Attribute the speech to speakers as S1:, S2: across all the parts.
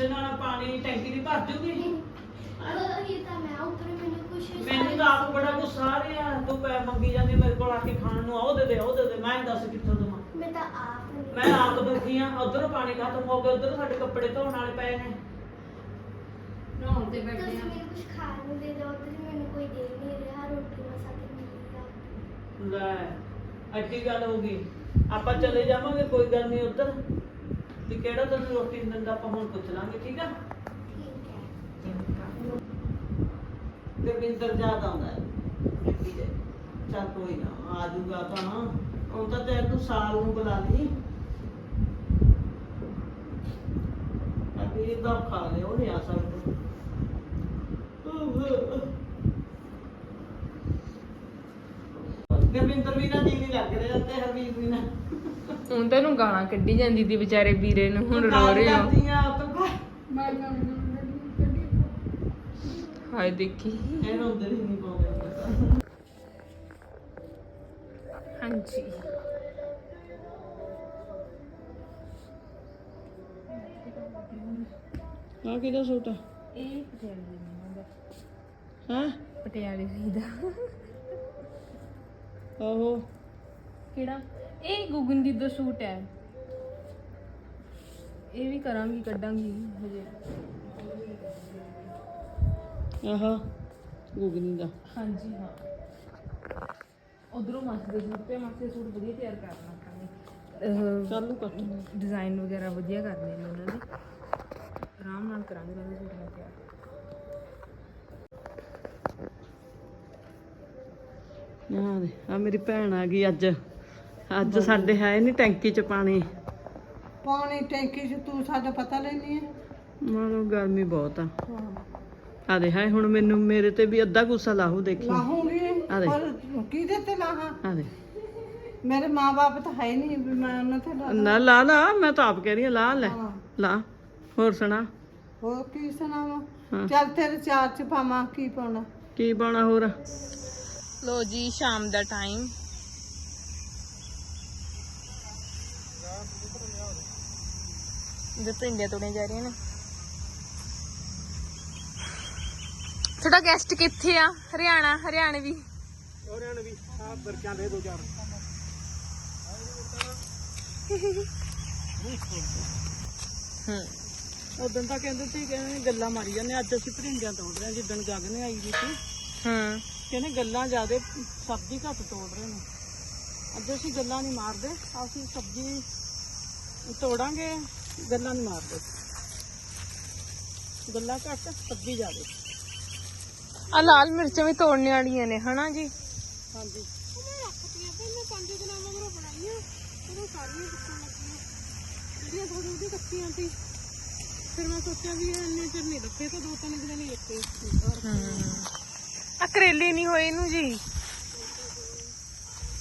S1: ਗੁੱਸੇ ਨਾਲ ਪਾਣੀ ਟੈਂਕੀ ਦੀ ਭਰ ਜੂਗੀ।
S2: ਅਹ ਇਹ ਤਾਂ ਮੈਂ ਉੱਪਰ ਮੈਨੂੰ ਕੁਛ
S1: ਮੈਨੂੰ ਤਾਂ ਆਪ ਬੜਾ ਗੁੱਸਾ ਆ ਰਿਹਾ। ਤੂੰ ਪੈ ਮੰਗੀ ਜਾਂਦੀ ਮੇਰੇ ਕੋਲ ਆ ਕੇ ਖਾਣ ਨੂੰ। ਆਹ ਦੇ ਦੇ ਉਹ ਦੇ ਦੇ ਮੈਂ ਦੱਸ ਕਿੱਥੋਂ ਦਵਾਂ।
S2: ਮੈਂ ਤਾਂ ਆਪ ਨਹੀਂ
S1: ਮੈਂ ਆਪ ਦੁਖੀ ਆ ਉਧਰੋਂ ਪਾਣੀ ਖਤਮ ਹੋ ਗਿਆ ਉਧਰੋਂ ਸਾਡੇ ਕੱਪੜੇ ਧੋਣ ਵਾਲੇ ਪਏ ਨੇ।
S3: ਨਹਾਉਣ ਤੇ
S2: ਤੁਸੀਂ
S3: ਬੈਠੇ ਆ।
S2: ਮੈਨੂੰ ਕੁਝ ਖਾਣ ਨੂੰ ਦੇ ਦਿਓ ਉੱਧਰ ਮੈਨੂੰ ਕੋਈ ਦੇ ਨਹੀਂ ਰਿਹਾ ਰੋਟੀ ਮਸਾ ਤੇ ਮਿਲੀ ਆ
S1: ਲੈ ਅੱਡੀ ਗੱਲ ਹੋ ਗਈ। ਆਪਾਂ ਚਲੇ ਜਾਵਾਂਗੇ ਕੋਈ ਗੱਲ ਨਹੀਂ ਉਧਰ। ਵੀ ਕਿਹੜਾ ਤੈਨੂੰ ਰੋਟੀ ਨੀ ਦਿੰਦਾ, ਆਪਾਂ ਹੁਣ ਪੁੱਛ ਲਾਂਗੇ, ਠੀਕ ਆ?
S2: ਠੀਕ ਹੈ
S1: ਤੇ ਬਿੰਦਰ ਜਾਦ ਆਉਂਦਾ ਹੈ। ਅੱਡੀ ਦੇ। ਚੱਲ ਕੋਈ ਨਾ, ਆ ਜਾਊਗਾ ਤਾਂ ਹੁਣ ਤਾਂ ਤੇ ਤੂੰ ਸਾਲ ਨੂੰ ਬੁਲਾ ਲਈ। ਅੱਡੀ ਦਾ ਖਾ ਲਿਓ ਉਹ ਨਹੀਂ ਆ ਸਕਦਾ। ਗੁਰਵਿੰਦਰ ਵੀ ਨਾ ਜੀ ਨਹੀਂ ਲੱਗ ਰਿਹਾ ਤੇ ਹਰਵੀਰ ਵੀ ਨਾ।
S4: ਹੁਣ ਤੈਨੂੰ ਗਾਲਾਂ ਕੱਢੀ ਜਾਂਦੀ ਦੀ ਵਿਚਾਰੇ ਵੀਰੇ ਨੂੰ ਹੁਣ ਰੋ ਰਹੇ ਹੋ।
S1: ਕਰਦੀਆਂ ਤੂੰ ਕਹ
S3: ਮੈਂ ਨਾ ਕੱਢੀ
S4: ਹਾਏ ਦੇਖੀ।
S1: ਇਹਨੂੰ ਅੰਦਰ ਹੀ ਨਹੀਂ ਪਾਉਂਦੇ
S4: ਹਾਂਜੀ।
S1: ਆ ਕਿਹਦਾ ਸੂਟ ਆ?
S4: ਇਹ ਪਟਿਆਲੇ ਦਾ
S1: ਹਾਂ?
S4: ਪਟਿਆਲੇ ਦਾ।
S1: ਆਹੋ।
S4: ਕਿਹੜਾ? ਇਹ ਗੁਗਨ ਦੀ ਦਾ ਸੂਟ ਹੈ। ਇਹ ਵੀ ਕਰਾਂਗੀ ਕੱਢਾਂਗੀ ਹਜੇ।
S1: ਆਹਾ ਗੁਗਨੀ ਦਾ।
S4: ਹਾਂਜੀ ਹਾਂ। ਉਧਰੋਂ ਮਾਸੀ ਦੇ ਸੂਟ ਤੇ ਮਾਸੀ ਦੇ ਸੂਟ ਵਧੀਆ ਤਿਆਰ ਕਰਨਾ ਕਰਾਂਗੇ
S1: ਚਾਲੂ ਕਰ
S4: ਡਿਜ਼ਾਈਨ ਵਗੈਰਾ ਵਧੀਆ ਕਰਨੇ ਨੇ ਉਹਨਾਂ ਦੇ। ਆਰਾਮ ਨਾਲ ਕਰਾਂਗੇ ਉਹਨਾਂ ਦੇ ਸੂਟ ਮੈਂ ਤਿਆਰ।
S1: ਆ ਮੇਰੀ ਭੈਣ ਆ ਗਈ ਅੱਜ। ਅੱਜ ਸਾਡੇ ਹੈ ਨਹੀਂ ਟੈਂਕੀ ਚ ਪਾਣੀ।
S3: ਪਾਣੀ ਟੈਂਕੀ 'ਚ ਤੂੰ ਸਾਡਾ ਪਤਾ ਲੈਣੀ ਹੈ
S1: ਮਾਰੋ ਗਰਮੀ ਬਹੁਤ ਆ। ਆ ਦੇ ਹੈ ਹੁਣ ਮੈਨੂੰ ਮੇਰੇ ਤੇ ਵੀ ਅੱਧਾ ਗੁੱਸਾ ਲਾਹੂ ਦੇਖੀ।
S3: ਲਾਹੂੰਗੀ
S1: ਆ ਦੇ।
S3: ਪਰ ਕਿਹਦੇ ਤੇ ਲਾਹਾਂ?
S1: ਆ ਦੇ
S3: ਮੇਰੇ ਮਾਪੇ ਤਾਂ ਹੈ ਨਹੀਂ ਵੀ ਮੈਂ ਉਹਨਾਂ ਤੇ ਲਾ
S1: ਨਾ ਲਾ ਲਾ ਮੈਂ ਤਾਂ ਆਪ ਕਹਿ ਰਹੀ ਹਾਂ ਲਾ ਲੈ।
S3: ਹਾਂ।
S1: ਲਾ ਹੋਰ ਸੁਣਾ।
S3: ਹੋਰ ਕੀ ਸੁਣਾਵਾਂ?
S1: ਹਾਂ।
S3: ਚੱਲ ਤੇਰੇ ਚਾਰ ਚ ਪਾਵਾਂ ਕੀ ਪਾਉਣਾ?
S1: ਕੀ ਪਾਉਣਾ ਹੋਰ?
S4: ਲੋ ਜੀ ਸ਼ਾਮ ਦਾ ਟਾਈਮ ਇਧਰ ਪਿੰਡੀਆਂ ਤੋੜੀਆਂ ਜਾ ਰਹੀਆਂ ਨੇ। ਤੁਹਾਡਾ ਗੈਸਟ ਕਿੱਥੇ ਆ? ਹਰਿਆਣਾ ਹਰਿਆਣਵੀ
S1: ਹਰਿਆਣਵੀ ਆ ਬਰਕਾਂ ਦੇ ਦੋ ਚਾਰ।
S4: ਹੂੰ।
S1: ਉਦੋਂ ਤਾਂ ਕਹਿੰਦੇ ਸੀ ਕਹਿੰਦੇ ਗੱਲਾਂ ਮਾਰੀ ਜਾਂਦੇ ਅੱਜ ਅਸੀਂ ਭਰਿੰਡਿਆਂ ਤੋੜ ਰਹੇ ਹਾਂ ਜਿੱਦਣ ਗਗਨ ਆਈ ਵੀ ਸੀ।
S4: ਹੂੰ।
S1: ਕਹਿੰਦੇ ਗੱਲਾਂ ਜ਼ਿਆਦੇ ਸਬਜ਼ੀ ਘੱਟ ਤੋੜ ਰਹੇ ਨੇ। ਅੱਜ ਅਸੀਂ ਗੱਲਾਂ ਨਹੀਂ ਮਾਰਦੇ ਅਸੀਂ ਸਬਜ਼ੀ ਤੋੜਾਂਗੇ। ਗੱਲਾਂ ਨਹੀਂ ਮਾਰਦੇ। ਗੱਲਾਂ ਘੱਟ ਸਬਜ਼ੀ ਜ਼ਿਆਦੇ।
S4: ਆ ਲਾਲ ਮਿਰਚਾਂ ਵੀ ਤੋੜਨੇ ਵਾਲੀਆਂ ਨੇ ਹਨਾ ਜੀ?
S1: ਹਾਂਜੀ। ਫਿਰ ਮੈਂ ਸੋਚਿਆ ਵੀ ਇੰਨੇ ਚਿਰ ਨਹੀਂ ਰੱਖੇ ਤਾਂ ਦੋ ਤਿੰਨ ਦਿਨ ਹੀ ਰੱਖੇ
S4: ਆ ਕਰੇਲੇ ਨਹੀਂ ਹੋਏ ਇਹਨੂੰ ਜੀ।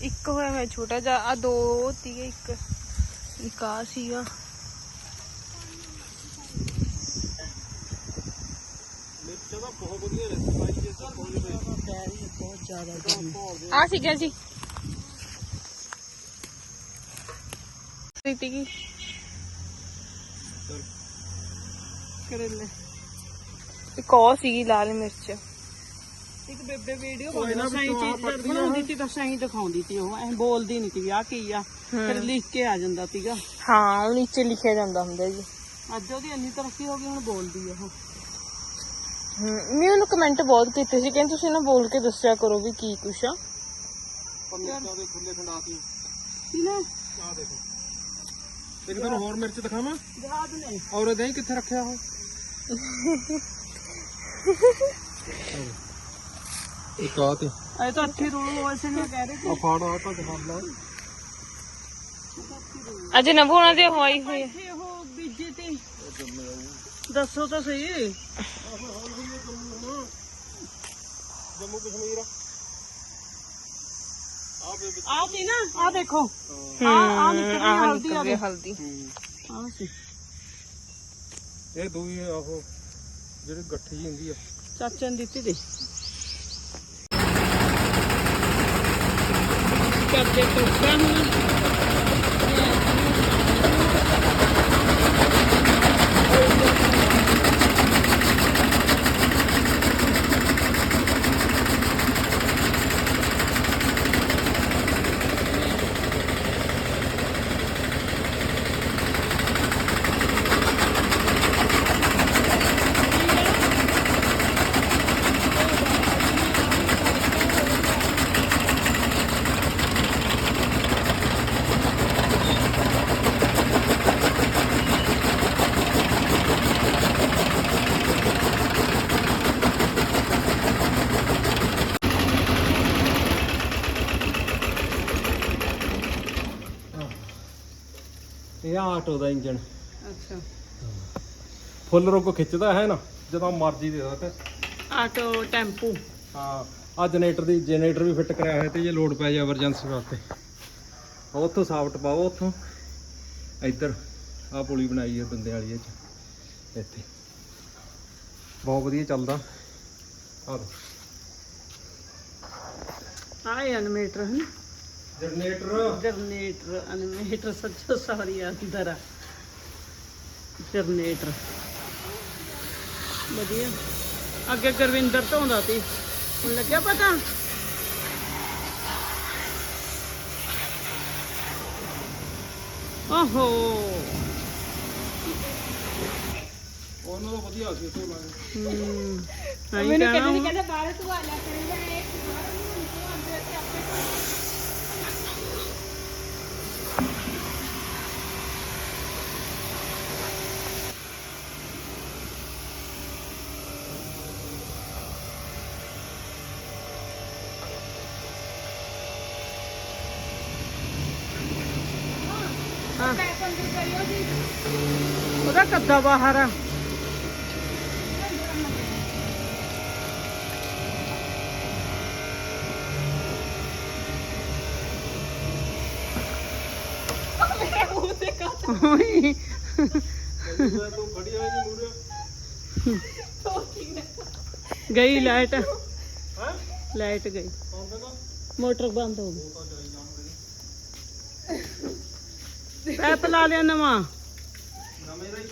S4: ਇੱਕ ਹੋਇਆ ਮੈਂ ਛੋਟਾ ਜਿਹਾ ਆ ਦੋ ਸੀਗੇ ਇੱਕ। ਇੱਕ ਆ ਸੀਗਾ।
S1: ਬਹੁਤ ਜ਼ਿਆਦਾ
S4: ਆ ਸੀਗਾ ਜੀ। ਰੀਤੀ ਕੀ?
S1: ਕਰੇਲੇ।
S4: ਇੱਕ ਉਹ ਸੀਗੀ ਲਾਲ ਮਿਰਚ।
S1: ਇੱਕ ਬੇਬੇ ਵੀਡੀਓ ਬਣਾਉਂਦੀ ਸਹੀ ਚੀਜ਼ ਬਣਾਉਂਦੀ ਸੀ ਤਾਂ ਸਹੀ ਦਿਖਾਉਂਦੀ ਸੀ ਉਹ। ਐ ਬੋਲਦੀ ਨਹੀਂ ਸੀ ਆ ਕੀ ਆ। ਫਿਰ ਲਿਖ ਕੇ ਆ ਜਾਂਦਾ ਸੀਗਾ।
S4: ਹਾਂ ਉਹ ਨੀਚੇ ਲਿਖਿਆ ਜਾਂਦਾ ਹੁੰਦਾ ਜੀ।
S1: ਅੱਜ ਉਹਦੀ ਇੰਨੀ ਤਰੱਕੀ ਹੋ ਗਈ ਹੁਣ ਬੋਲਦੀ ਆ ਉਹ।
S4: ਮੈਂ ਉਹਨੂੰ ਕਮੈਂਟ ਬਹੁਤ ਕੀਤੇ ਸੀ ਕਹਿੰਦੇ ਤੁਸੀਂ ਨਾ ਬੋਲ ਕੇ ਦੱਸਿਆ ਕਰੋ ਵੀ ਕੀ ਕੁਛ ਆ।
S5: ਮਿਰਚਾਂ ਦੇ ਖੁੱਲੇ ਖੰਡਾਤੀ
S1: ਕੀ ਨਾ?
S5: ਇੱਕ ਦਿਨ ਹੋਰ ਮਿਰਚ ਦਿਖਾਵਾਂ?
S1: ਯਾਦ ਨੇ।
S5: ਔਰ ਇਹਦਾ ਹੀ ਕਿੱਥੇ ਰੱਖਿਆ ਉਹ? ਇੱਕ ਆ ਤੇ।
S1: ਐ ਤਾਂ ਅੱਠੀ ਰੋਲ ਵੈਸੇ ਨੇ ਕਹਿ ਰਹੇ
S5: ਆ ਫਾੜ ਆ ਤਾਂ ਫਾੜ ਲਾ।
S4: ਅੱਜ ਨਵੂ ਉਹਨਾਂ ਦੇ ਹੋਈ ਹੋਈ
S1: ਸੀ ਉਹ ਬੀਜੇ ਤੇ। ਦੱਸੋ ਤਾਂ ਸਹੀ।
S5: ਜੰਮੂ ਕਸ਼ਮੀਰ।
S1: ਆ ਸੀ ਨਾ ਆ ਦੇਖੋ।
S4: ਹਮ
S1: ਆ ਨਿਕਲ ਰਹੀ
S4: ਆਹ
S1: ਹਲਦੀ ਆ
S4: ਰਹੀ ਹਲਦੀ।
S1: ਆ ਸੀ।
S5: ਇਹ ਦੂਈ ਆਹੋ ਜਿਹੜੀ ਗੱਠੀ ਹੁੰਦੀ ਆ।
S1: ਚਾਚਾ ਨੇ ਦਿੱਤੀ ਦੇ। ਕਰਦੇ ਟੋਕਾ ਹੁਣ
S5: ਇਹ ਆ ਆਟੋ ਦਾ ਇੰਜਨ
S1: ਅੱਛਾ।
S5: ਫੁੱਲ ਰੋਕੋ ਖਿੱਚਦਾ ਹੈ ਨਾ ਜਦੋਂ ਮਰਜ਼ੀ ਦੇ ਦੋ ਤੇ।
S1: Auto tempo.
S5: ਹਾਂ ਆ ਜਨਰੇਟਰ ਦੀ ਜਨਰੇਟਰ ਵੀ ਫਿੱਟ ਕਰਿਆ ਹੋਇਆ ਤੇ ਜੇ ਲੋਡ ਪੈ ਜਾ ਐਮਰਜੈਂਸੀ ਵਾਸਤੇ। ਉੱਥੋਂ ਸਾਫਟ ਪਾਓ ਉੱਥੋਂ। ਇੱਧਰ ਆ ਪੁਲੀ ਬਣਾਈ ਹੈ ਬੰਦੇ ਵਾਲੀ ਇਹ ਚ ਇੱਥੇ। ਬਹੁਤ ਵਧੀਆ ਚੱਲਦਾ। ਆ
S1: ਆਏ ਅਨਮੀਟਰ ਹਨ
S5: ਜਨਰੇਟਰ
S1: ਜਨਰੇਟਰ ਅਨਮੀਟਰ ਸੱਚੋ ਸਾਰੀ ਅੰਦਰ ਆ। ਜਨਰੇਟਰ ਵਧੀਆ। ਅੱਗੇ ਗੁਰਵਿੰਦਰ ਧੋਂਦਾ ਸੀ। ਹੁਣ ਲੱਗਿਆ ਪਤਾ? ਓਹੋ।
S5: ਉਹਨਾਂ ਦਾ ਵਧੀਆ ਸੀ ਉੱਥੇ ਲਾਗੇ
S1: ਹੂੰ। ਮੈਨੂੰ ਕਹਿੰਦੇ ਕਹਿੰਦਾ ਬਾਹਰ ਤੂੰ ਆ ਲੈ ਉਹਦਾ ਕੱਦਾ ਬਾਹਰ ਆ ਓਏ
S5: ਤੂੰ ਖੜੀ ਹੋਈ ਜੀ ਮੂਰੇ
S1: ਗਈ ਲਾਈਟ
S5: ਹੈ
S1: ਲਾਈਟ ਗਈ ਮੋਟਰ ਬੰਦ ਹੋ ਗਈ ਪੈਪ ਲਾ ਲਿਆ ਨਵਾਂ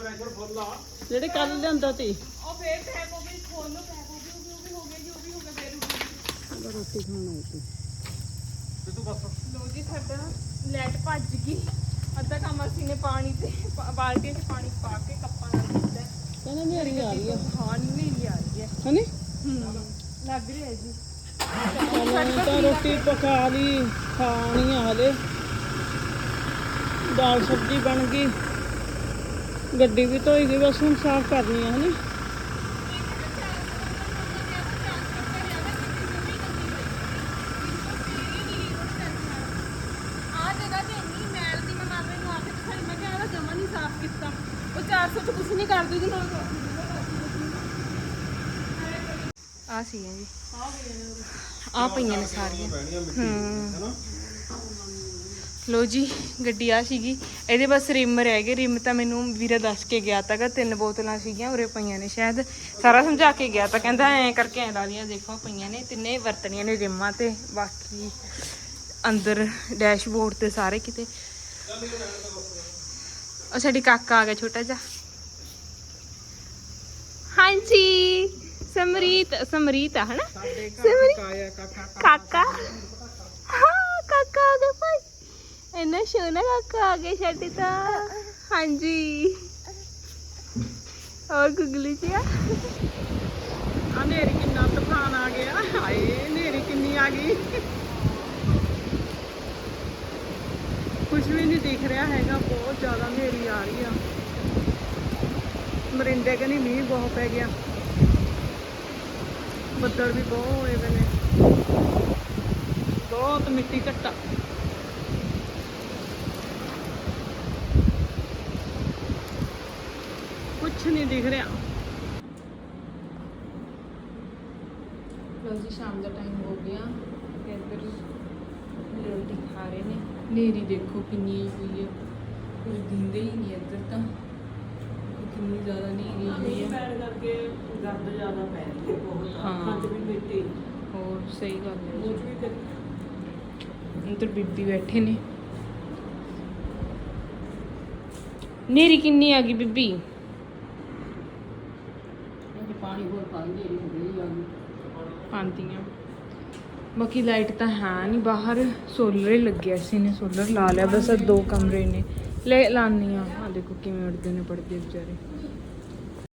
S5: ਪ੍ਰੈਸ਼ਰ ਫੁੱਲ ਆ।
S1: ਜਿਹੜੇ ਕੱਲ ਲਿਆਂਦਾ ਸੀ। ਉਹ ਫੇਰ ਪੈਪ ਉਹ ਵੀ ਖੋਲ ਲੋ ਉਹ ਵੀ ਹੋ ਗਿਆ ਫੇਰ ਰੋਟੀ ਖਾਣ ਆਈ ਸੀ।
S5: ਤੇ ਤੂੰ ਬਸ।
S4: ਲੋ ਜੀ ਸਾਡਾ ਲੈਟ ਭੱਜ ਗਈ। ਅੱਧਾ ਕੰਮ ਅਸੀਂ ਨੇ ਪਾਣੀ ਤੇ ਪਾ- ਬਾਲਟੀਆਂ 'ਚ ਪਾਣੀ ਪਾ ਕੇ ਕੱਪਾਂ ਨਾਲ ਕੀਤਾ। ਹੈ।
S1: ਕਹਿੰਦਾ ਮੇਰੀ ਆ ਰਹੀ ਆ।
S4: ਹਾਂ ਨੀਲੀ ਆ ਰਹੀ ਹੈ।
S1: ਹਨੀ?
S4: ਲੱਗ ਰਿਹਾ ਜੀ।
S1: ਚਲੋ ਤਾਂ ਰੋਟੀ ਪਕਾ ਲਈ ਖਾਣੀ ਆ ਹਲੇ। ਦਾਲ ਸਬਜ਼ੀ ਬਣ ਗਈ। ਗੱਡੀ ਵੀ ਧੋਈ ਗਈ ਬਸ ਹੁਣ ਸਾਫ਼ ਕਰਨੀ ਆ ਹਨੀ।
S4: ਆ ਜਗ੍ਹਾ ਤੇ ਇੰਨੀ ਮੈਲ ਦੀ ਮੈਂ ਮਾਮੇ ਨੂੰ ਆ ਕੇ ਦਿਖਾਈ ਮੈਂ ਕਿਹਾ ਇਹਦਾ ਜਮਾ ਨਹੀਂ ਸਾਫ਼ ਕੀਤਾ। ਉਹ 400 ਚ ਕੁਝ ਨਹੀਂ ਕਰਦੀ ਜੀ ਨਾਲ। ਆ ਸੀ ਜੀ। ਆ ਪਈਆਂ ਨੇ ਸਾਰੀਆਂ। ਹੂੰ। ਲੋ ਜੀ ਗੱਡੀ ਆ ਸੀਗੀ। ਇਹਦੇ ਬਸ ਰਿਮ ਰਹਿ ਗਏ। ਰਿਮ ਤਾਂ ਮੈਨੂੰ ਵੀਰਾ ਦੱਸ ਕੇ ਗਿਆ ਤਾਂਗਾ ਤਿੰਨ ਬੋਤਲਾਂ ਸੀਗੀਆਂ ਉਰੇ ਪਈਆਂ ਨੇ ਸ਼ਾਇਦ। ਸਾਰਾ ਸਮਝਾ ਕੇ ਗਿਆ ਤਾਂ ਕਹਿੰਦਾ ਐਂ ਕਰਕੇ ਐਂ ਲਾ ਦੀਆਂ ਦੇਖੋ ਪਈਆਂ ਨੇ ਤਿੰਨੇ ਵਰਤਣੀਆਂ ਨੇ ਰਿਮਾਂ ਤੇ। ਬਾਕੀ ਅੰਦਰ ਡੈਸ਼ਬੋਰਡ ਤੇ ਸਾਰੇ ਕਿਤੇ। ਉਹ ਸਾਡੀ ਕਾਕਾ ਆ ਗਿਆ ਛੋਟਾ ਜਿਹਾ। ਹਾਂਜੀ ਸਮਰੀਤ ਸਮਰੀਤ ਆ ਹਨਾ? ਸਮਰੀਤ। ਕਾਕਾ। ਹਾਂ ਕਾਕਾ ਆ ਗਿਆ। ਇੰਨਾ ਸੋਹਣਾ ਕਾਕਾ ਆ ਗਿਆ ਸਾਡੇ ਤਾਂ ਹਾਂਜੀ। ਔਰ ਗੁਗਲੀ ਜੀ ਆ?
S1: ਆ ਕਿੰਨਾ ਤੂਫਾਨ ਆ ਗਿਆ। ਹਾਏ, ਨੇਰੀ ਕਿੰਨੀ ਆ ਗਈ। ਕੁਝ ਵੀ ਨਹੀਂ ਦਿਖ ਰਿਹਾ ਹੈਗਾ, ਬਹੁਤ ਜ਼ਿਆਦਾ ਹਨੇਰੀ ਆ ਰਹੀ ਆ। ਮਰਿੰਡੇ ਕਹਿੰਦੀ ਮੀਂਹ ਬਹੁਤ ਪੈ ਗਿਆ। ਬੱਦਲ ਵੀ ਬਹੁਤ ਹੋਏ ਵੇ ਨੇ। ਬਹੁਤ ਮਿੱਟੀ ਘੱਟਾ। ਨਹੀਂ ਦਿਖ ਰਿਹਾ।
S4: ਲੋ ਜੀ ਸ਼ਾਮ ਦਾ ਟਾਈਮ ਹੋ ਗਿਆ। ਤੇ ਇੱਧਰ ਰੋਟੀ ਖਾ ਰਹੇ ਨੇ। ਨੇਰੀ ਦੇਖੋ ਕਿੰਨੀ ਹੋਈ ਹੈ ਕੁਝ ਦਿੰਦੇ ਹੀ ਨਹੀਂ ਇੱਧਰ ਤਾਂ। ਕਿੰਨੀ ਜ਼ਿਆਦਾ ਨੇਰੀ ਹੋਈ ਹੈ
S1: ਪੈਣ ਕਰਕੇ ਗਰਦ ਜ਼ਿਆਦਾ ਪੈ ਰਹੀ ਹੈ ਬਹੁਤ।
S4: ਹਾਂ।
S1: 'ਚ ਵੀ ਮਿੱਟੀ
S4: ਹੋਰ ਸਹੀ ਗੱਲ ਹੈ
S1: 'ਚ ਵੀ ਤੇ
S4: ਜੀ ਇੱਧਰ ਬੀਬੀ ਬੈਠੇ ਨੇ। ਨੇਰੀ ਕਿੰਨੀ ਆ ਗਈ ਬੀਬੀ
S1: ਪਾਣੀ ਹੋਰ ਪਾਉਂਦੇ ਨਹੀਂ ਹੁੰਦੇ ਆ
S4: ਆਂਦੀਆਂ ਬਾਕੀ ਲਾਈਟ ਤਾਂ ਹੈ ਨਹੀਂ ਬਾਹਰ ਸੋਲਰ ਹੀ ਲੱਗਿਆ ਸੀ ਨੇ ਸੋਲਰ ਲਾ ਲਿਆ, ਬਸ ਦੋ ਕਮਰੇ ਨੇ। ਲੈ ਲਾਨੀ ਆ ਆ ਦੇਖੋ ਕਿਵੇਂ ਉੱਡਦੇ ਨੇ ਪੜਦੇ ਵਿਚਾਰੇ।